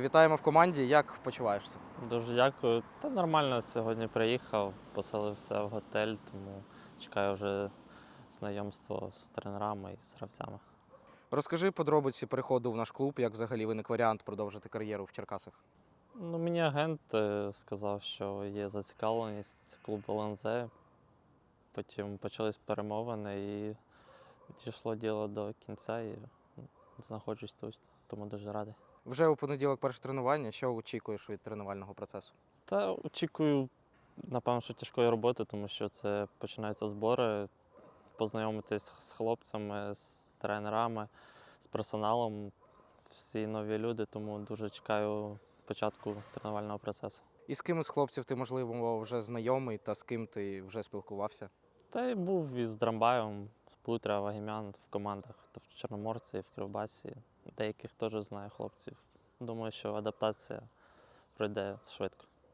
Вітаємо в команді. Як почуваєшся? Дуже дякую. Та нормально сьогодні приїхав, поселився в готель, тому чекаю вже знайомство з тренерами і з гравцями. Розкажи подробиці переходу в наш клуб, як взагалі виник варіант продовжити кар'єру в Черкасах. Ну, мені агент е, сказав, що є зацікавленість клубу ЛНЗ. Потім почались перемовини і дійшло діло до кінця і знаходжусь тут, тому дуже радий. Вже у понеділок перше тренування. Що очікуєш від тренувального процесу? Та очікую, напевно, що тяжкої роботи, тому що це починаються збори, познайомитись з хлопцями, з тренерами, з персоналом. Всі нові люди, тому дуже чекаю початку тренувального процесу. І з ким із хлопців ти, можливо, вже знайомий та з ким ти вже спілкувався? Та й був із Драмбаєм, з Путра, Вагімян в командах, то в Чорноморці, в Кривбасі. Деяких теж знаю хлопців. Думаю, що адаптація пройде швидко.